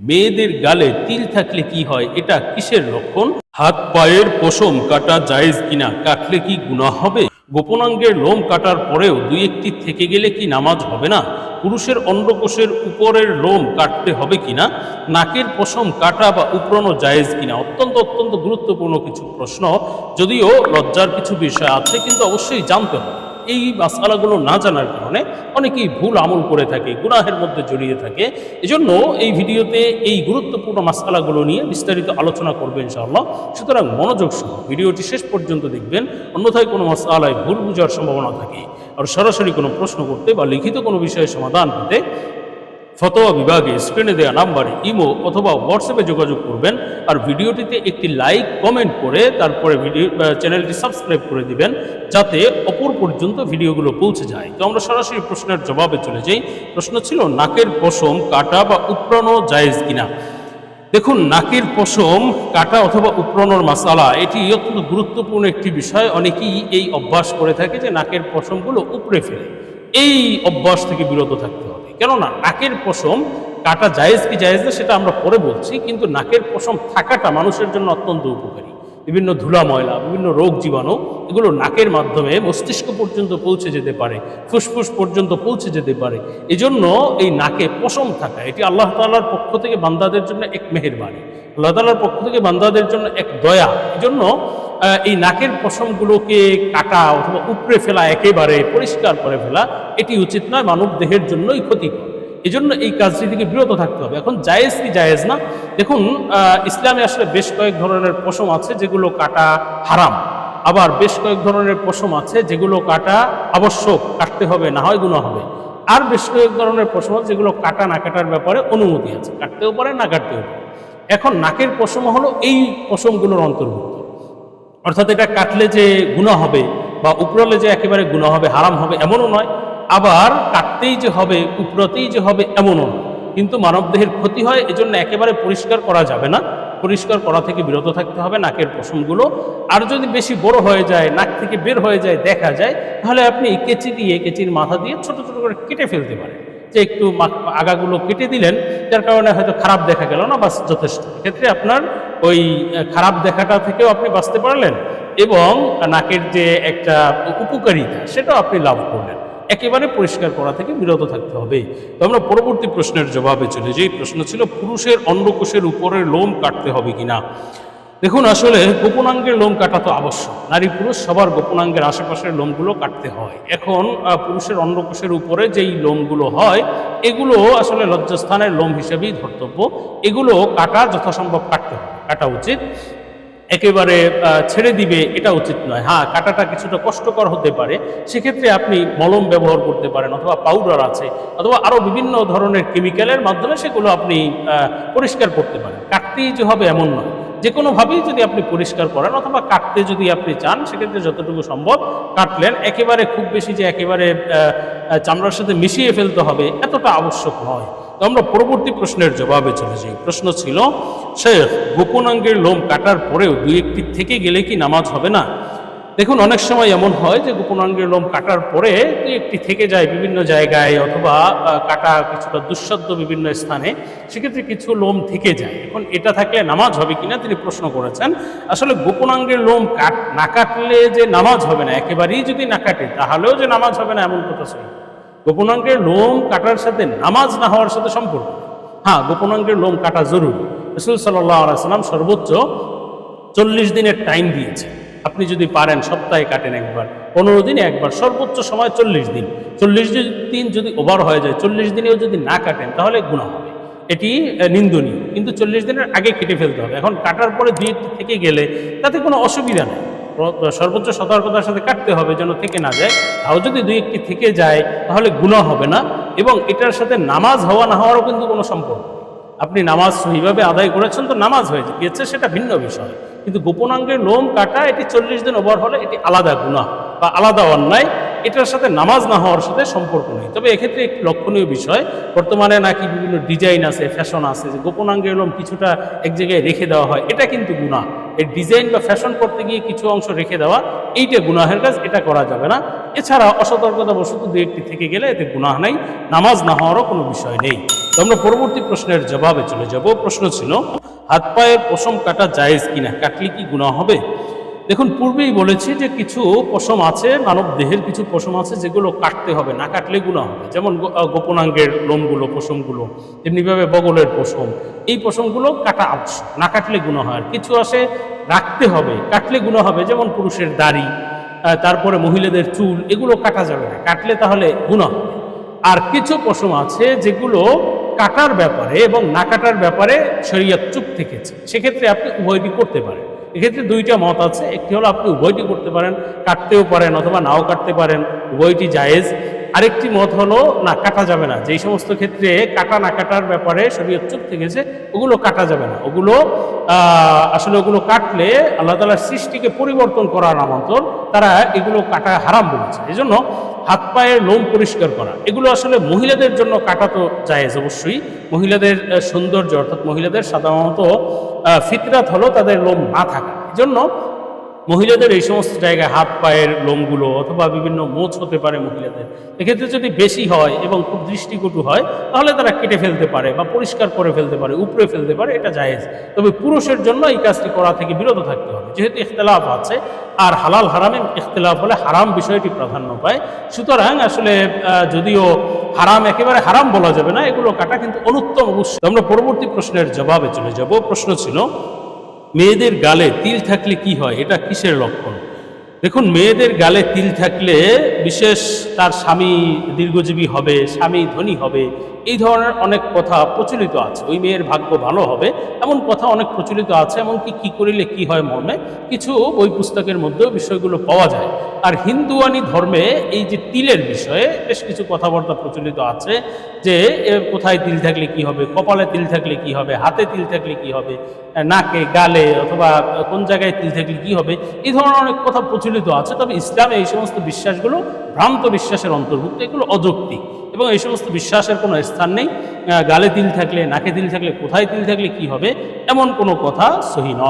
মেয়েদের গালে তিল থাকলে কি হয়? এটা কিসের লক্ষণ? হাত পায়ের পশম কাটা জায়েজ কিনা? কাটলে কি গুনাহ হবে? গোপনাঙ্গের লোম কাটার পরেও দুই একটি থেকে গেলে কি নামাজ হবে না? পুরুষের অন্ডকোষের উপরের লোম কাটতে হবে কিনা? নাকের পশম কাটা বা উপরানো জায়েজ কিনা? অত্যন্ত অত্যন্ত গুরুত্বপূর্ণ কিছু প্রশ্ন। যদিও লজ্জার কিছু বিষয় আছে, কিন্তু অবশ্যই জানতে হবে। এই মাসালাগুলো না জানার কারণে অনেকেই ভুল আমল করে থাকে, গুনাহের মধ্যে জড়িয়ে থাকে। এজন্য এই ভিডিওতে এই গুরুত্বপূর্ণ মাসালাগুলো নিয়ে বিস্তারিত আলোচনা করবে ইনশাআল্লাহ। সুতরাং মনোযোগ সহ ভিডিওটি শেষ পর্যন্ত দেখবেন। অন্যথায় কোনো মাসালায় ভুল বুঝার সম্ভাবনা থাকে। আর সরাসরি কোনো প্রশ্ন করতে বা লিখিত কোনো বিষয়ে সমাধান পেতে ফতোয়া বিভাগে স্ক্রিনে দেওয়া নাম্বারে ইমো অথবা হোয়াটসঅ্যাপে যোগাযোগ করবেন। আর ভিডিওটিতে একটি লাইক, কমেন্ট করে তারপরে ভিডিও চ্যানেলটি সাবস্ক্রাইব করে দিবেন যাতে অপর পর্যন্ত ভিডিওগুলো পৌঁছে যায়। তো আমরা সরাসরি প্রশ্নের জবাবে চলে যাই। প্রশ্ন ছিল, নাকের পশম কাটা বা উপড়ানো জায়েজ কিনা? দেখুন, নাকের পশম কাটা অথবা উপড়ানোর মাসালা, এটি অত্যন্ত গুরুত্বপূর্ণ একটি বিষয়। অনেকেই এই অভ্যাস করে থাকে যে নাকের পশমগুলো উপড়ে ফেলে। এই অভ্যাস থেকে বিরত থাকতে হবে। কেননা, নাকের পশম কাটা জায়েজ কি জায়েজ না সেটা আমরা পরে বলছি, কিন্তু নাকের পশম থাকাটা মানুষের জন্য অত্যন্ত উপকারী। বিভিন্ন ধুলা ময়লা, বিভিন্ন রোগ জীবাণু, এগুলো নাকের মাধ্যমে মস্তিষ্ক পর্যন্ত পৌঁছে যেতে পারে, ফুসফুস পর্যন্ত পৌঁছে যেতে পারে। এজন্য এই নাকে পশম থাকা, এটি আল্লাহ তাআলার পক্ষ থেকে বান্দাদের জন্য এক মেহেরবানি। আল্লাহ তাআলার পক্ষ থেকে বান্দাদের জন্য এক দয়া। এজন্য এই নাকের পশমগুলোকে কাটা অথবা উপড়ে ফেলা, একেবারে পরিষ্কার করে ফেলা, এটি উচিত নয়, মানব দেহের জন্যই ক্ষতিকর। এজন্য এই কাজটি থেকে বিরত থাকতে হবে। এখন জায়েজ কি জায়েজ না? দেখুন ইসলামে আসলে বেশ কয়েক ধরনের পশম আছে যেগুলো কাটা হারাম। আবার বেশ কয়েক ধরনের পশম আছে যেগুলো কাটা আবশ্যক, কাটতে হবে, না হয় গুণা হবে। আর বেশ কয়েক ধরনের পশম আছে যেগুলো কাটা, না কাটার ব্যাপারে অনুমতি আছে। কাটতেও পারে, না কাটতেও পারে। এখন নাকের পশম হলো এই পশমগুলোর অন্তর্ভুক্ত। অর্থাৎ এটা কাটলে যে গুণা হবে বা উপরালে যে একেবারে গুণা হবে, হারাম হবে, এমনও নয়। আবার কাটতেই যে হবে, উপরতেই যে হবে এমনও নয় কিন্তু মানবদেহের ক্ষতি হয়, এজন্য একেবারে পরিষ্কার করা যাবে না। পরিষ্কার করা থেকে বিরত থাকতে হবে, নাকের পশমগুলো। আর যদি বেশি বড় হয়ে যায়, নাক থেকে বের হয়ে যায়, দেখা যায়, তাহলে আপনি কেচি দিয়ে, কেচির মাথা দিয়ে ছোট ছোট করে কেটে ফেলতে পারেন। যে একটু আগাগুলো কেটে দিলেন, যার কারণে হয়তো খারাপ দেখা গেল না, বাস যথেষ্ট। ক্ষেত্রে আপনার ওই খারাপ দেখাটা থেকেও আপনি বাঁচতে পারলেন এবং নাকের যে একটা উপকারিতা, সেটাও আপনি লাভ করলেন। একেবারে পরিষ্কার করা থেকে বিরত থাকতে হবে। তো আমরা পরবর্তী প্রশ্নের জবাবে চলে যাই। প্রশ্ন ছিল, পুরুষের অন্ডকোষের উপরের লোম কাটতে হবে কিনা? দেখুন, আসলে গোপনাঙ্গের লোম কাটা তো আবশ্যক। নারী পুরুষ সবার গোপনাঙ্গের আশেপাশের লোমগুলো কাটতে হয়। এখন পুরুষের অন্ডকোষের উপরে যেই লোমগুলো হয়, এগুলো আসলে লজ্জাস্থানের লোম হিসেবেই ধর্তব্য। এগুলো কাটা যথাসম্ভব কাটতে হবে। কাটা উচিত। একেবারে ছেড়ে দিবে এটা উচিত নয়। হ্যাঁ কাটাটা কিছুটা কষ্টকর হতে পারে। সেক্ষেত্রে আপনি মলম ব্যবহার করতে পারেন অথবা পাউডার আছে অথবা আরও বিভিন্ন ধরনের কেমিক্যালের মাধ্যমে সেগুলো আপনি পরিষ্কার করতে পারেন। কাটতেই যে হবে এমন নয়। যে কোনোভাবেই যদি আপনি পরিষ্কার করেন অথবা কাটতে যদি আপনি চান, সেক্ষেত্রে যতটুকু সম্ভব কাটলেন। একেবারে খুব বেশি যে একেবারে চামড়ার সাথে মিশিয়ে ফেলতে হবে এতটা আবশ্যক নয়। তো আমরা পরবর্তী প্রশ্নের জবাবে চলে যাই। প্রশ্ন ছিল, শেখ, গোপনাঙ্গের লোম কাটার পরেও দুই একটি থেকে গেলে কি নামাজ হবে না? দেখুন, অনেক সময় এমন হয় যে গোপনাঙ্গের লোম কাটার পরে দুই একটি থেকে যায় বিভিন্ন জায়গায় অথবা কাটা কিছুটা দুঃসাধ্য বিভিন্ন স্থানে, সেক্ষেত্রে কিছু লোম থেকে যায়। এখন এটা থাকলে নামাজ হবে কিনা তিনি প্রশ্ন করেছেন। আসলে গোপনাঙ্গের লোম কাট, না কাটলে যে নামাজ হবে না, একেবারেই যদি না কাটে, তাহলেও যে নামাজ হবে না, এমন কথা ছিল। গোপনাঙ্গের লোম কাটার সাথে নামাজ না হওয়ার সাথে সম্পর্ক। হ্যাঁ গোপনাঙ্গের লোম কাটা জরুরি। রসুল আলাইসাল্লাম সর্বোচ্চ চল্লিশ দিনের টাইম দিয়েছে আপনি যদি পারেন সপ্তাহে কাটেন একবার, পনেরো দিনে একবার, সর্বোচ্চ সময় চল্লিশ দিন। চল্লিশ দিন যদি ওভার হয়ে যায়, চল্লিশ দিনেও যদি না কাটেন, তাহলে গুণা হবে। এটি নিন্দনীয়। কিন্তু চল্লিশ দিনের আগে কেটে ফেলতে হবে। এখন কাটার পরে দুই থেকে গেলে তাতে কোনো অসুবিধা নেই। সর্বোচ্চ সতর্কতার সাথে কাটতে হবে যেন থেকে না যায়। তাও যদি দুই একটি থেকে যায়, তাহলে গুণা হবে না এবং এটার সাথে নামাজ হওয়া না হওয়ারও কিন্তু কোনো সম্পর্ক আপনি নামাজ সহিভাবে আদায় করেছেন তো নামাজ হয়ে গিয়েছে সেটা ভিন্ন বিষয়। কিন্তু গোপনাঙ্গের লোম কাটা, এটি চল্লিশ দিন ওভার হলে এটি আলাদা গুণা বা আলাদা অন্যায়। এটার সাথে নামাজ না হওয়ার সাথে সম্পর্ক নেই। তবে এক্ষেত্রে একটি লক্ষণীয় বিষয়, বর্তমানে নাকি বিভিন্ন ডিজাইন আছে, ফ্যাশন আছে, যে গোপনাঙ্গের লোম কিছুটা এক জায়গায় রেখে দেওয়া হয়, এটা কিন্তু গুণা এই ডিজাইন বা ফ্যাশন করতে গিয়ে কিছু অংশ রেখে দেওয়া, এইটা গুনাহের কাজ, এটা করা যাবে না। এছাড়া অসতর্কতা বশত দু একটি থেকে গেলে এতে গুনাহ নাই, নামাজ না হওয়ারও কোনো বিষয় নেই। তো আমরা পরবর্তী প্রশ্নের জবাবে চলে যাব। প্রশ্ন ছিল হাত পায়ের পশম কাটা জায়েজ কিনা, কাটলে কি গুনাহ হবে? দেখুন, পূর্বেই বলেছি যে কিছু পশম আছে, মানব দেহের কিছু পশম আছে যেগুলো কাটতে হবে, না কাটলে গুণা হবে। যেমন গোপনাঙ্গের লোমগুলো, পশমগুলো, তেমনিভাবে বগলের পশম, এই পশমগুলো কাটা আবশ্যক, না কাটলে গুণা হয়। আর কিছু আসে রাখতে হবে, কাটলে গুণা হবে, যেমন পুরুষের দাড়ি তারপরে মহিলাদের চুল, এগুলো কাটা যাবে না, কাটলে তাহলে গুণা হবে। আর কিছু পশম আছে যেগুলো কাটার ব্যাপারে এবং না কাটার ব্যাপারে শরীয়ত চুপ থেকেছে, সেক্ষেত্রে আপনি উভয়টি করতে পারেন। এক্ষেত্রে দুইটা মত আছে। একটি হলো আপনি উভয়টি করতে পারেন, কাটতেও পারেন অথবা নাও কাটতে পারেন, উভয়টি জায়েজ। আরেকটি মত হলো, না, কাটা যাবে না। যেই সমস্ত ক্ষেত্রে কাটা না কাটার ব্যাপারে শরীয়ত চুপ থেকেছে, ওগুলো কাটা যাবে না। ওগুলো আসলে ওগুলো কাটলে আল্লাহ তালার সৃষ্টিকে পরিবর্তন করার আমন্ত্রণ, তারা এগুলো কাটা হারাম বলেছে। এই জন্য হাত পায়ের লোম পরিষ্কার করা। এগুলো আসলে মহিলাদের জন্য কাটা তো জায়েজ অবশ্যই। মহিলাদের সৌন্দর্য অর্থাৎ মহিলাদের সাধারণত ফিতরাত হলো তাদের লোম না থাকা। জন্য মহিলাদের এই সমস্ত জায়গায় হাত পায়ের লোমগুলো অথবা বিভিন্ন মোচ হতে পারে মহিলাদের। এক্ষেত্রে যদি বেশি হয় এবং খুব দৃষ্টিকটু হয়, তাহলে তারা কেটে ফেলতে পারে বা পরিষ্কার করে ফেলতে পারে উপরে ফেলতে পারে, এটা জায়েজ। তবে পুরুষের জন্য এই কাজটি করা থেকে বিরত থাকতে হবে। যেহেতু ইখতলাফ আছে, আর হালাল হারামে ইখতলাফ হলে হারাম বিষয়টি প্রাধান্য পায়। সুতরাং আসলে যদিও হারাম একেবারে হারাম বলা যাবে না, এগুলো কাটা কিন্তু অনুত্তম অবশ্যই। আমরা পরবর্তী প্রশ্নের জবাবে চলে যাব। প্রশ্ন ছিল মেয়েদের গালে তিল থাকলে কি হয়? এটা কিসের লক্ষণ? দেখুন, মেয়েদের গালে তিল থাকলে বিশেষ তার স্বামী দীর্ঘজীবী হবে, স্বামী ধনী হবে, এই ধরনের অনেক কথা প্রচলিত আছে। ওই মেয়ের ভাগ্য ভালো হবে, এমন কথা অনেক প্রচলিত আছে, এমনকি কি করিলে কি হয় মর্মে, কিছু বই পুস্তকের মধ্যেও বিষয়গুলো পাওয়া যায়। আর হিন্দুয়ানি ধর্মে এই যে তিলের বিষয়ে বেশ কিছু কথাবার্তা প্রচলিত আছে, যে কোথায় তিল থাকলে কি হবে, কপালে তিল থাকলে কি হবে, হাতে তিল থাকলে কি হবে নাকে, গালে, অথবা কোন জায়গায় তিল থাকলে কি হবে, এই ধরনের অনেক কথা প্রচলিত আছে, তবে ইসলামে এই সমস্ত বিশ্বাসগুলো ভ্রান্ত বিশ্বাসের অন্তর্ভুক্ত, এগুলো অযৌক্তিক। এবং এই সমস্ত বিশ্বাসের কোনো স্থান নেই। গালে তিল থাকলে, নাকে তিল থাকলে, কোথায় তিল থাকলে কি হবে, এমন কোনো কথা সহি নয়।